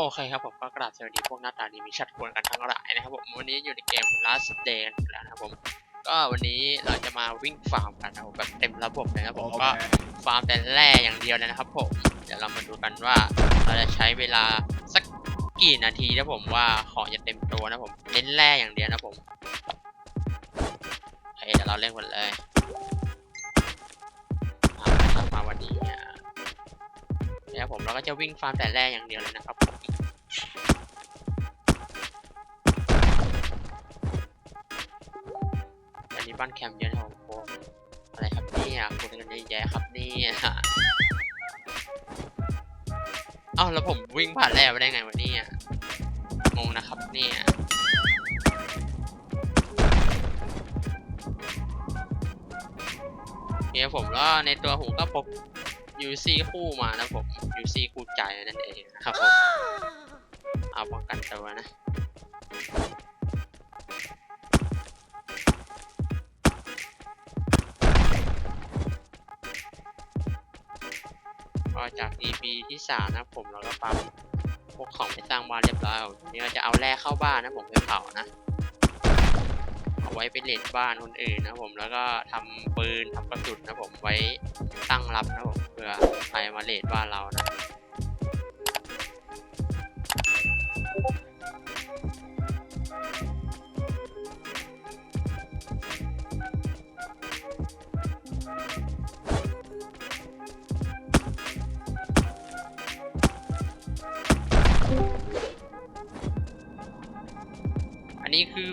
โอเคครับผมก็กราบสวัสดีพวกหน้าตาดีมีชัดควรกันทั้งหลายนะครับผมวันนี้อยู่ในเกม Last Day กันแล้วนะครับผมก็วันนี้เราจะมาวิ่งฟาร์มกันนะครับแบบเต็มระบบเลยนะครับผมก็ฟาร์มแต่แร่อย่างเดียวเลยนะครับผมเดี๋ยวเรามาดูกันว่าเราจะใช้เวลาสักกี่นาทีนะผมว่าของจะเต็มตัวนะผมเน้นแร่อย่างเดียวนะผมโอเคเดี๋ยวเราเล่นกันเลยมาครับมาวันนี้เนี่ยเนี่ยผมเราก็จะวิ่งฟาร์มแต่แร่อย่างเดียวเลยนะครับผม บ้านแคมป์เยอะนะครับผมอะไรครับเนี่ยคุณกันเยอะแยะครับเนี่ยเอ้าแล้วผมวิ่งผ่านแล้วไปได้ไงวะเนี่ยงงนะครับเนี่ยเนี่ยผมแล้วในตัวผมก็พบ UC คู่มานะผม UC คู่ใจนั่นเองนะครับผมเอาป้องกันตัวนะ จาก EP ที่สามนะผมเราก็ปั๊มพวกของไปสร้างบ้านเรียบร้อยแล้วทีนี้เราจะเอาแร่เข้าบ้านนะผมไปเผานะ เอาไว้ไปเลนบ้านคนอื่นนะผมแล้วก็ทำปืนทำกระสุนนะผมไว้ตั้งรับนะผมเพื่อใครมาเลนบ้านเรานะ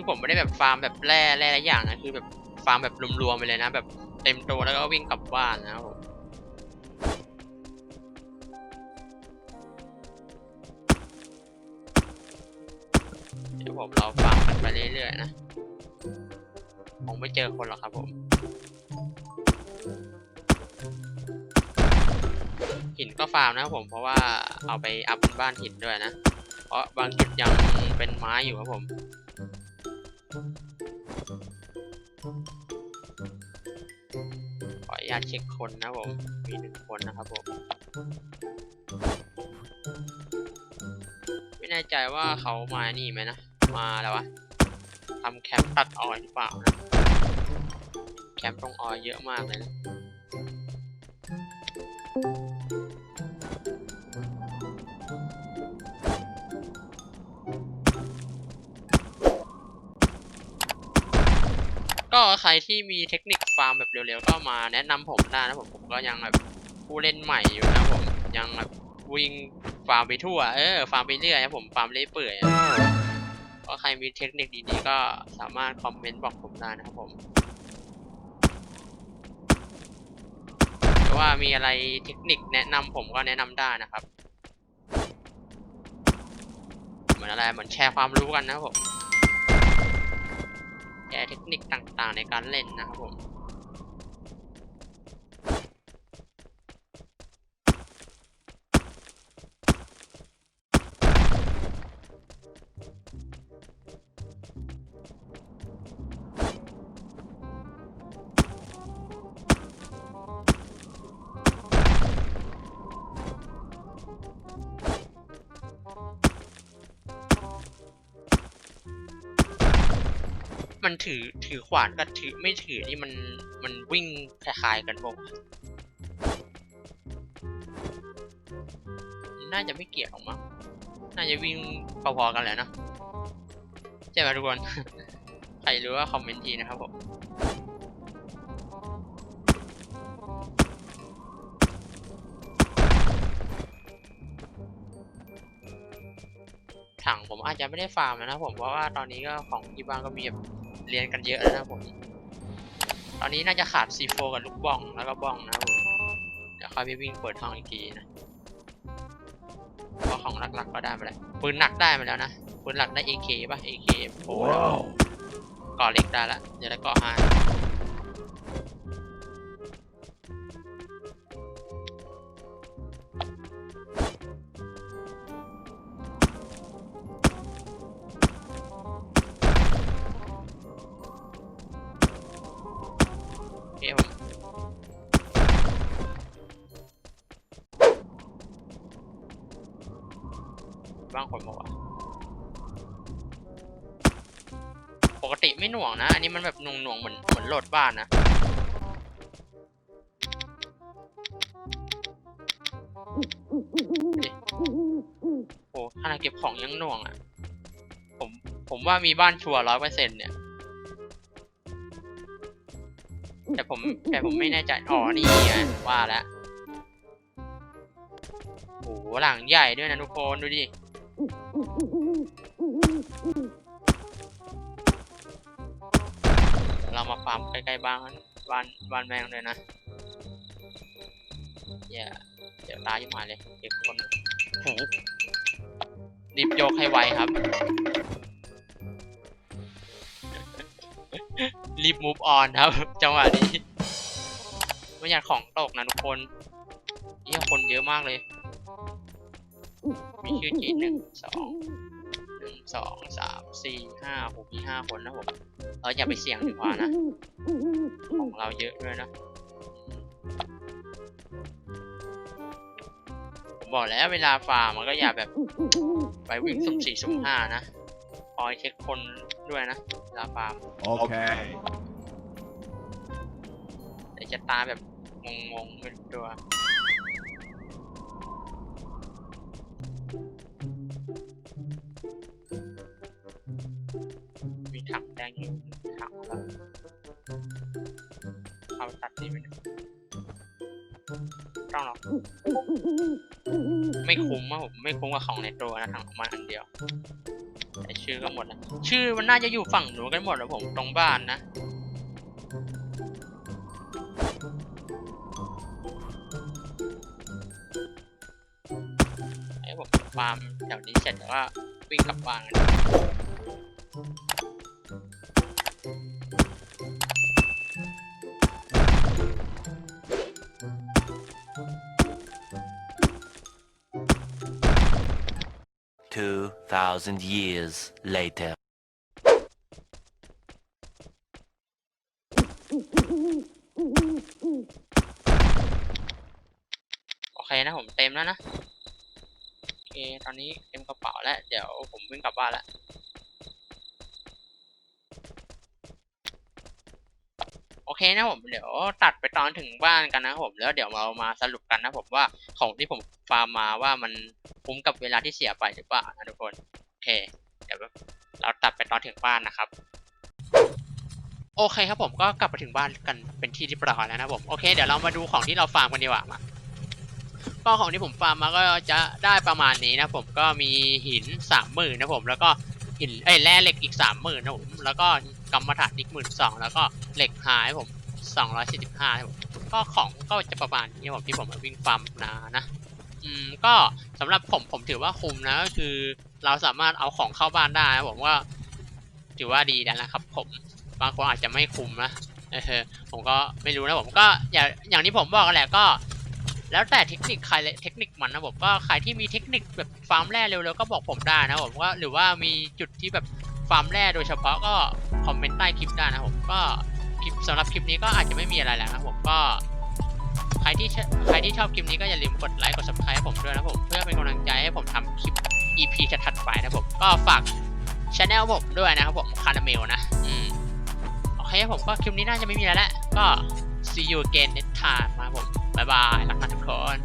ผมไม่ได้แบบฟาร์มแบบแร่แร่หลายอย่างนะคือแบบฟาร์มแบบรวมๆไปเลยนะ แบบเต็มตัวแล้วก็วิ่งกลับบ้านนะครับผมเดี๋ยวผมเราฟาร์มกันไปเรื่อยๆนะคงไม่เจอคนหรอกครับผมหินก็ฟาร์มนะครับผมเพราะว่าเอาไปอัพบนบ้านหินด้วยนะ เพราะบางจุดยังเป็นไม้อยู่ครับผม ญาตเช็คคนนะผม มีหนึ่งคนนะครับผม ไม่แน่ใจว่าเขามานี่ไหมนะ มาแล้ววะทำแคมป์ตัดออยหรือเปล่านะ แคมป์ตรงออยเยอะมากเลยนะ ก็ใครที่มีเทคนิคฟาร์มแบบเร็วๆก็มาแนะนำผมได้นะผมผมก็ยังแบบผู้เล่นใหม่อยู่นะผมยังแบบวิ่งฟาร์มไปทั่วเออฟาร์มไปเรื่อยนะผมฟาร์มเรื่อยเปื่อยก็ใครมีเทคนิคดีๆก็สามารถคอมเมนต์บอกผมได้นะครับผมว่ามีอะไรเทคนิคแนะนำผมก็แนะนำได้นะครับ เหมือนอะไรเหมือนแชร์ความรู้กันนะครับผม แชร์เทคนิคต่างๆในการเล่นนะครับผม มันถือถือขวานกับถือไม่ถือนี่มันมันวิ่งคล้ายๆกันบอกน่าจะไม่เกี่ยวหรอกมั้งน่าจะวิ่งพอๆกันแหละเนะใช่ไหมทุกคน ใครรู้ว่าคอมเมนต์ทีนะครับผมถังผมอาจจะไม่ได้ฟาร์มนะผมเพราะว่าตอนนี้ก็ของที่บ้านก็มีแบบ เรียนกันเยอะแล้วนะครับผมตอนนี้น่าจะขาด C4 กับลูกบ้องแล้วก็บ้องนะครับผมเดี๋ยวค่อยไปวิ่งเปิดห้องอีกทีนะเพราะของหลักๆก็ได้มาแล้วปืนหนักได้มาแล้วนะปืนหลักได้ AK ป่ะ AK โอ้แล้วก่อเหล็กได้ละเดี๋ยวได้ก่อห้า ไม่หน่วงนะ อันนี้มันแบบหน่วงหน่วงๆเหมือนเหมือนโหลดบ้านนะ โอ้ขนาดเก็บของยังหน่วงอะ ผม ผมว่ามีบ้านชัวร้อยเปอร์เซ็นต์เนี่ย แต่ผม แต่ผมไม่แน่ใจ อ๋อ นี่ไงว่าแล้วโอ้โหหลังใหญ่ด้วยนะทุกคน ดูดิ เรามาฟาร์มใกล้ๆบ้านบ้านบ้านแมงเลยนะอย่เดี๋ยวตายขึ้นมาเลยเด็กคนโหรีบโยกให้ไวครับ รีบ move on ครับ จังหวะนี้ไม่อยากของตกนะทุกคนเยี่ยคนเยอะมากเลย มีชื่อจีนหนึ่งสอง นึ่งสองสามสี่ห้าหกมีห้าคนนะผมเราอย่าไปเสี่ยงดีกว่านะ ของเราเยอะด้วยนะผมบอกแล้วเวลาฟาร์มมันก็อย่าแบบ ไปวิ่งสุ่มสี่สุ่มห้านะคอยเช็คคนด้วยนะเวลาฟาร์ม Okay. เดี๋ยวจะตายแบบงงๆไม่รู้ตัว ต้องหรอกไม่คุ้มอะผมไม่คุ้มกับของในตัวนะถังออกมาอันเดียวแต่ชื่อก็หมดแล้วชื่อมันน่าจะอยู่ฝั่งหนูกันหมดแล้วผมตรงบ้านนะให้ผมฟาร์มแถวนี้เสร็จแล้วก็วิ่งกลับบ้านกัน thousand years later. โอเคนะผมเต็มแล้วนะ โอเค ตอนนี้เต็มกระเป๋าแล้ว เดี๋ยวผมวิ่งกลับบ้านแล้ว โอ เคนะผมเดี๋ยวตัดไปตอนถึงบ้านกันนะผมแล้วเดี๋ยวเรามาสรุปกันนะผมว่าของที่ผมฟาร์มมาว่ามันคุ้มกับเวลาที่เสียไปหรือเปล่านะทุกคนโอเค เดี๋ยวเราตัดไปตอนถึงบ้านนะครับโอเคครับผมก็กลับมาถึงบ้านกันเป็นที่เรียบร้อยแล้วนะผมโอเคเดี๋ยวเรามาดูของที่เราฟาร์มกันดีกว่ามาก็ของที่ผมฟาร์มมาก็จะได้ประมาณนี้นะผมก็มีหินสามหมื่นนะผมแล้วก็หินเอ้ยแร่เหล็กอีกสามหมื่นนะผมแล้วก็กำมะถันอีกหมื่นสองแล้วก็เหล็กหายผมสองร้อยสี่สิบห้าผมก็ของก็จะประมาณนี้ผมที่ผมวิ่งฟาร์มนานะอืมก็สำหรับผมผมถือว่าคุ้มนะก็คือเราสามารถเอาของเข้าบ้านได้นะผมว่าถือว่าดีแล้วนะครับ ผมบางคนอาจจะไม่คุ้มนะเออผมก็ไม่รู้นะผมก็อย่างอย่างที่ผมบอกแหละก็ แล้วแต่เทคนิคใครเลยเทคนิคมันนะผมก็ใครที่มีเทคนิคแบบฟาร์มแร่เร็วๆก็บอกผมได้นะผมว่าหรือว่ามีจุดที่แบบ ฟาร์มแร่โดยเฉพาะก็คอมเมนต์ใต้คลิปได้นะผมก็คลิปสำหรับคลิปนี้ก็อาจจะไม่มีอะไรแล้วนะผมก็ใครที่ใครที่ชอบคลิปนี้ก็อย่าลืมกดไลค์กด subscribe ให้ผมด้วยนะผมเพื่อเป็นกำลังใจให้ผมทำคลิป EP ถัดไปนะผมก็ฝากช anel ผมด้วยนะครับผมคาราเมลนะอืมโอเคผมก็คลิปนี้น่าจะไม่มีอะไรแล้วก็ see you again next time นะผมบ๊ายบายรักนทุกคน